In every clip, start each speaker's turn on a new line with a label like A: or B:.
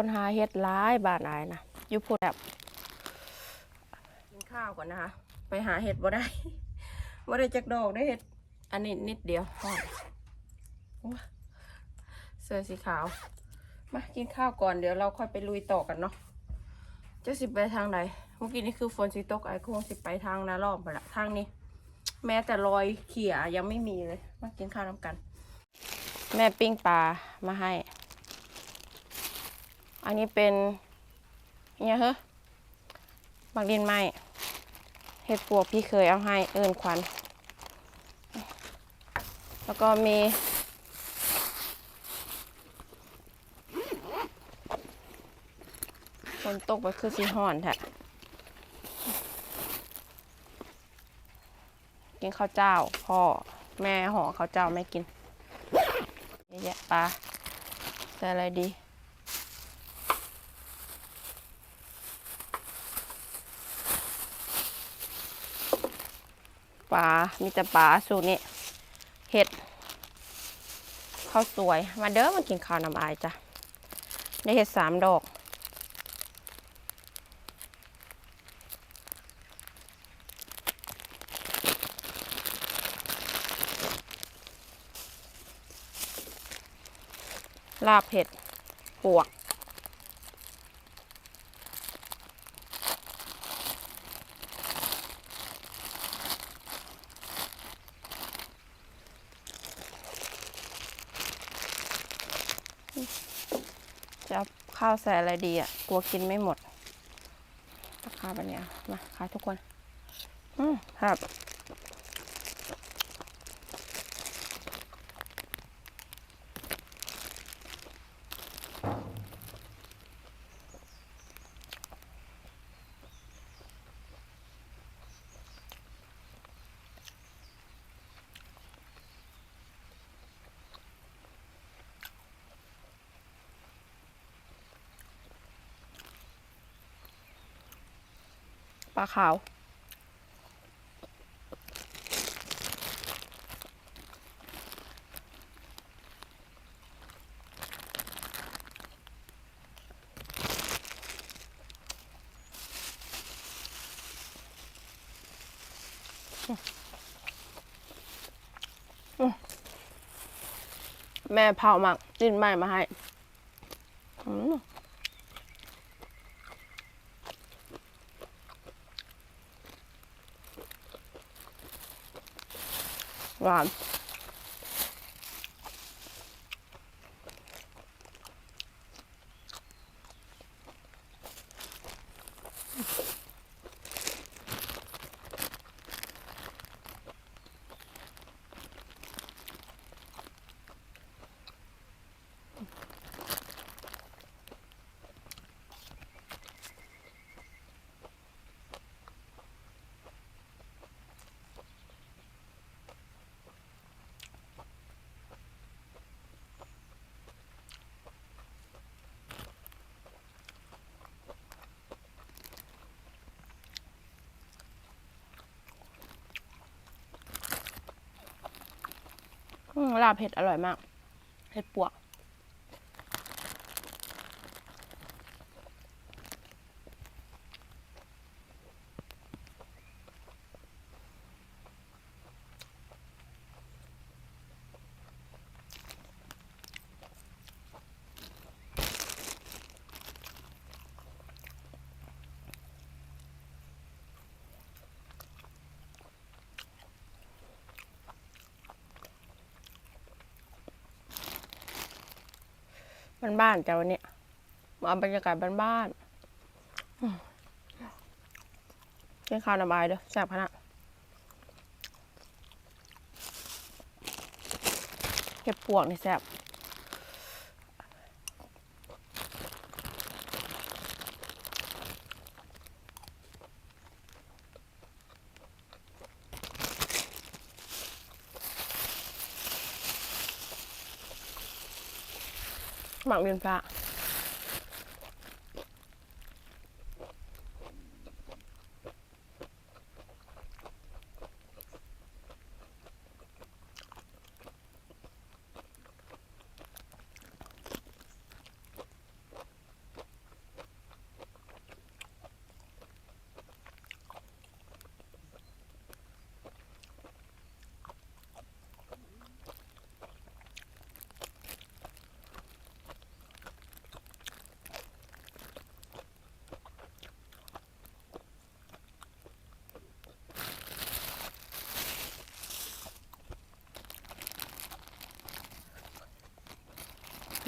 A: คนหาเฮ็ดร้ายบ้านอายนะอยู่พุ่นแบบกินข้าวก่อนนะคะ ไปหาเห็ดบ่ได้บ่ได้จักดอกได้เห็ด อันนี้นิดเดียวพอเสื้อสีขาว มากินข้าวก่อนเดี๋ยวเราค่อยไปลุยต่อกันเนาะจะสิไปทางไหนเมื่อกี้นี่คือฝนสิตกไอ้คงสิไปทางนารอบไปละทางนี้ แม้แต่รอยเขี่ยยังไม่มีเลย มากินข้าวน้ำกัน แม่ปิ้งปลามาให้ อันนี้เป็นเนี่ยเหรอบักดินไหมเห็ดปวกพี่เคยเอาให้เอินควันแล้วก็มีฝนตกไปคือสีห่อนแท้กินข้าวเจ้า พ่อ แม่ห่อข้าวเจ้าไม่กินเยอะแยะปลาใส่อะไรดี ปลา มีแต่ปลาสูตรนี้เห็ดข้าวสวย มาเด้อมากินข้าวน้ำอายจ้ะได้เห็ดสามดอกลาบเห็ดปวก จะเอา ข้าวใส่อะไรดีอะ กลัวกินไม่หมดราคาเป็นยังมาขายทุกคน อืมครับ ปลาขาว แม่เผาหมักจิ้นใหม่มาให้อืม ห ลาบเผ็ดอร่อยมากเผ็ดปวก บ้านๆจ้ะวันนี้มาบรรยากาศบ้านๆกินข้าวน้ำบายเด้อแซ่บขนาดเก็บปวกนี่แซ่บ หมักเรียนฟ้า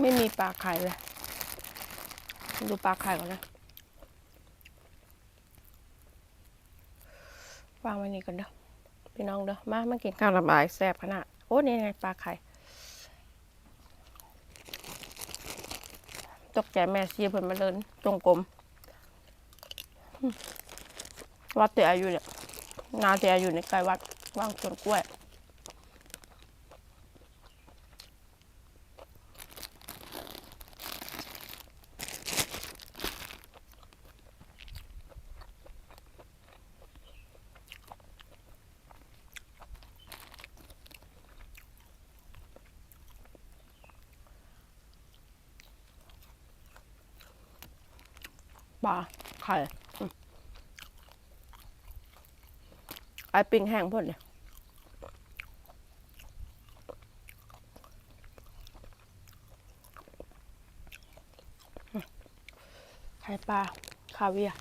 A: ไม่มีปลาไข่เลย ดูปลาไข่ก่อนนะวางไว้นี่ก่อนเด้อพี่น้องเด้อมามากินข้าวระบายแซ่บขนาดโอ้นี่ไงปลาไข่ตกใจแม่เสียเพิ่นมาเดินจงกรมวัดเตียอยู่เนี่ยนาเตียอยู่ในใกล้วัดว่างสวนกล้วย ปลาไข่ไอปิ้งแห้งพ่นเนี่ยไข่ปลาคาเวียร์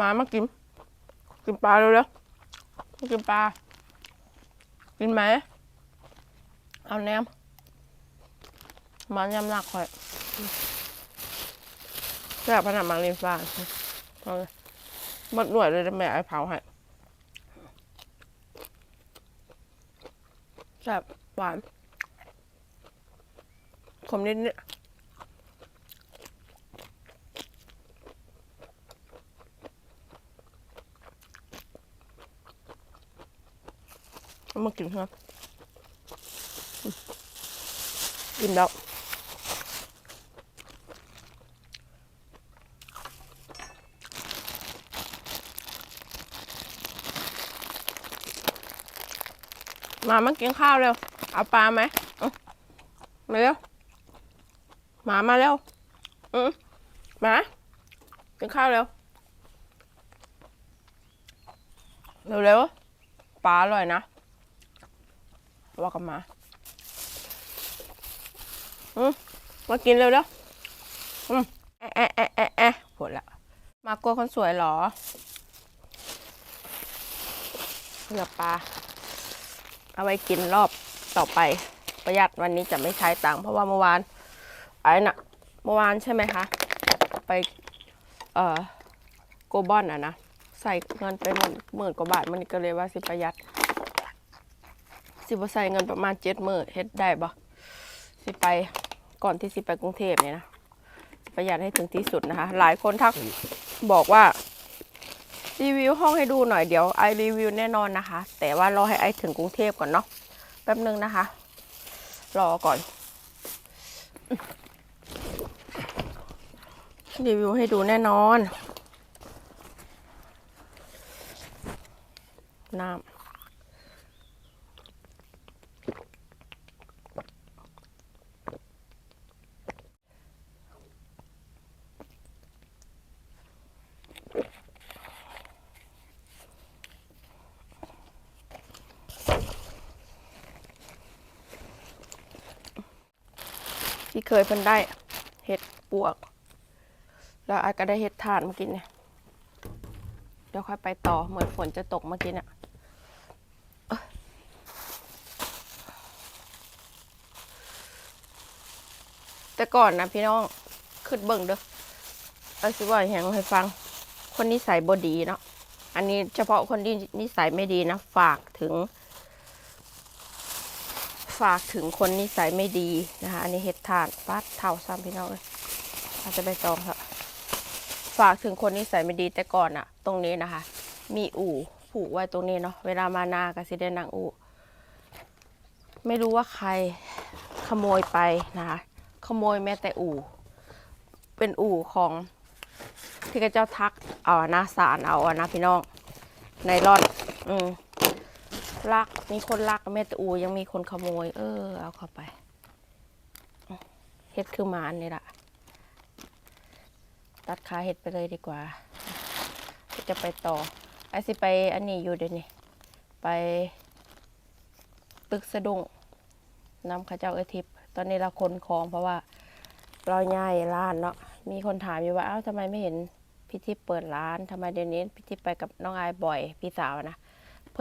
A: มามากิน กินปลาเร็วๆกินปลา กินไหม เอาแนมมันยำหนักค่อยแซ่บขนาดมังลินฟ้าเอาเลย หมดหน่วยเลยแม่ไอ้เผาให้แซ่บหวานขมนิดนิดมากินครับอืมกินแล้ว มามากินข้าวเร็ว เอาปลาไหมเอามาเร็ว หมามาเร็ว อืมหมา กินข้าวเร็ว เร็วๆปลาอร่อยนะว่ากับหมา อืมมากินเร็วเร็วอืมแอะแอะแอะแอะแอะปวดละ มากลัวคนสวยเหรอเหลือปลา เอาไว้กินรอบต่อไปประหยัดวันนี้จะไม่ใช้ตังค์เพราะว่าเมื่อวานไอ้น่ะเมื่อวานใช่ไหมคะ ไปเอ่อโกบอนอะนะ ใส่เงินไปหมื่นหมื่นกว่าบาทมันก็เลยว่าสิประหยัด สิบใส่เงินประมาณเจ็ดหมื่นเฮ็ดได้บ่สิไปก่อนที่สิไปกรุงเทพเนี่ยนะประหยัดให้ถึงที่สุดนะคะ หลายคนทักบอกว่า รีวิวห้องให้ดูหน่อยเดี๋ยวไอรีวิวแน่นอนนะคะ แต่ว่ารอให้ไอถึงกรุงเทพก่อนเนาะแป๊บนึงนะคะ รอก่อน รีวิวให้ดูแน่นอน น้ำ ที่เคยเพิ่นได้เห็ดปวก แล้วไอ้ก็ได้เห็ดทานเมื่อกี้เนี่ยเดี๋ยวค่อยไปต่อเหมือนฝนจะตกเมื่อกี้เนี่ยแต่ก่อนนะพี่น้องขึ้นเบิ่งเด้อไอ้สิว่าอย่างให้ฟัง คนนิสัยบดีเนาะอันนี้เฉพาะคนที่นิสัยไม่ดีนะ ฝากถึง ฝากถึงคนนิสัยไม่ดีนะคะ อันนี้เห็ดทานปัดเท่าซ้ำพี่น้องเลยอาจจะไปตองค่ะฝากถึงคนนิสัยไม่ดีแต่ก่อนอะตรงนี้นะคะ มีอู่ผูกไว้ตรงนี้เนาะเวลามานากับสิเดนนางอู่ไม่รู้ว่าใครขโมยไปนะคะ ขโมยแม้แต่อู่ เป็นอู่ของที่กระเจ้าทักเอาอะนะสารเอาอะนะพี่น้องไนลอน อืม ลัก มีคนลักแม่ต่อู่ยังมีคนขโมย เออ เอาเข้าไปเฮ็ดคือหมานนี้ละตัดขาเห็ดไปเลยดีกว่า จะไปต่อไอสิไปอันนี้อยู่เดี๋ยวนี้ไป ตึกสะดุ้งนำข้าเจ้าเอทิพย์ตอนนี้เราคนของเพราะว่าเราย้ายร้านเนาะมีคนถามอยู่ว่าเอ้าทำไมไม่เห็นพี่ทิพย์เปิดร้านทำไมเดี๋ยวนี้พี่ทิพย์ไปกับน้องอายบ่อย พี่สาวนะ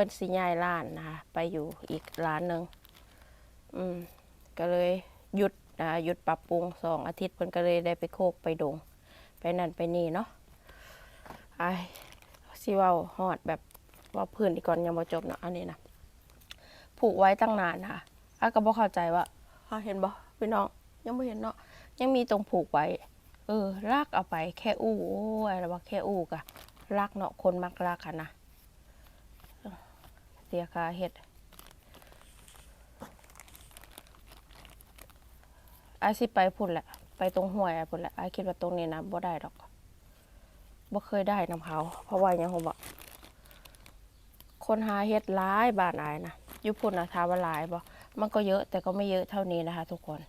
A: พิ่นสิย้ายร้านนะคะไปอยู่อีกร้านหนึ่งอืมก็เลยหยุดนะหยุดปรับปรุงสองอาทิตย์เพิ่นก็เลยได้ไปโคกไปดง ไปนั่นไปนี่เนาะไอายสิว่าฮอดแบบว่าพื้นที่ก่อนยังบ่จบเนาะอันนี้นะผูกไว้ตั้งนานค่ะอาก็บ่เข้าใจว่าเห็นบ่พี่น้องยังบ่เห็นเนาะยังมีตรงผูกไว้ เออลากเอาไปแค่อู้โอ้ยอะไรว่าแค่อู้กะลากเนาะคนมักลากค่ะนะ เสียค่าเฮ็ด ไอสิไปพุ่นแหละ ไปตรงห้วยอะพุ่นแหละไอคิดว่าตรงนี้นะบ่ได้ดอกบ่เคยได้นำเขา เพราะว่าย่างผมบอกคนหาเฮ็ดหลายบ้านอายนะยู่พุ่นนะถามว่าหลายบ่มันก็เยอะแต่ก็ไม่เยอะเท่านี้นะคะ ทุกคน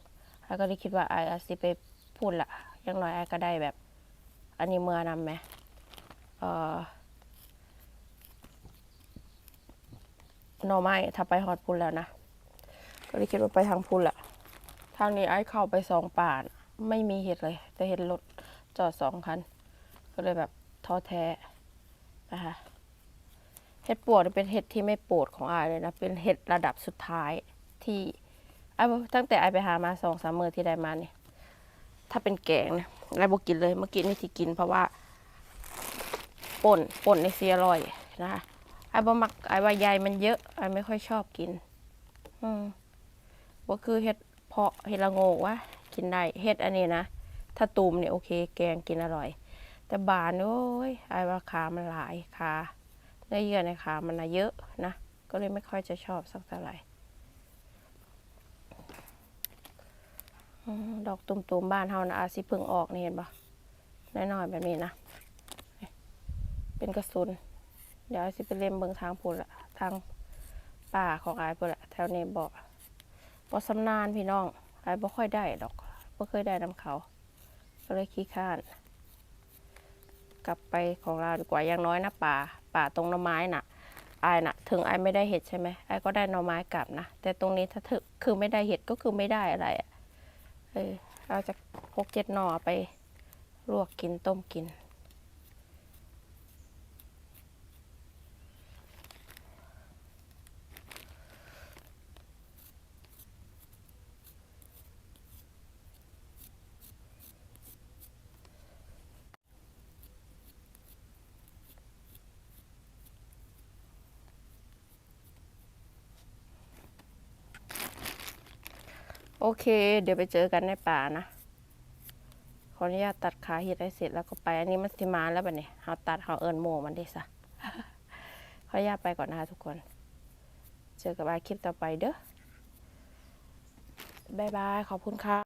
A: ไอก็เลยคิดว่าไอายอาสิไปพุ่นละอยังน้อยไอก็ได้แบบ อันนี้เมื่อนำไหมเอ่อ หน่อไม้ถ้าไปฮอดพุ่นแล้วนะ ก็เลยคิดว่าไปทางพุ่นละทางนี้ไอ้เข้าไปสองป่านไม่มีเห็ดเลย แต่เห็นรถจอดสองคัน ก็เลยแบบท้อแท้นะคะเห็ดปวดเป็นเห็ดที่ไม่ปรดของอายเลยนะ เป็นเห็ดระดับสุดท้ายที่ไอ้ตั้งแต่ไอายไปหามาสองสามมือที่ได้มาเนี่ยถ้าเป็นแกงเนี่ยไอ้บกินเลยเมื่อกี้นี่ที่กินเพราะว่าป่นป่นในเสียร่อยนะคะ ไอ้บ่มักไอ้ว่าใยมันเยอะไอ้ไม่ค่อยชอบกิน อืมว่าคือเห็ดเพาะเห็ดละโงกวะกินได้เห็ดอันนี้นะถ้าตูมเนี่ยโอเค แกงกินอร่อย แต่บานโอ้ยไอ้ว่าขามันหลายขาเนื้อเยื่อในขามันนะเยอะนะก็เลยไม่ค่อยจะชอบสักเท่าไหร่อืมดอกตุ่มๆบ้านเฮานะอาจสิพิ่งออกนี่เห็นปะน้อยๆแบบนี้นะ เป็นกระสุน เดี๋ยวสิไปเล่มเบิงทางพูนละทางป่าของอายพูนละแถวนี้บอกบ่สำนานพี่น้องไอ้บ่ค่อยได้ดอกบ่เคยได้นำเขาก็เลยขี้ข้าน กลับไปของเราดีกว่าอย่างน้อยนะป่าป่าตรงหน่อไม้น่ะไอ้ายน่ะ ถึงไอ้ายไม่ได้เห็ดใช่ไหมไอ้ายก็ได้หน่อไม้กลับนะแต่ตรงนี้ถ้าถึงคือไม่ได้เห็ดก็คือไม่ได้อะไรอะเออเอาจากหกเจ็ดหน่อไปลวกกินต้มกิน โอเค เดี๋ยวไปเจอกันในป่านะ ขออนุญาตตัดขาเห็ดให้เสร็จแล้วก็ไป อันนี้มันสิมาแล้วบัดนี้เฮาตัดเฮาเอิญโมมันดิซะ ขออนุญาตไปก่อนนะคะทุกคน เจอกับอาคลิปต่อไปเด้อ บ๊ายบาย ขอบคุณค่ะ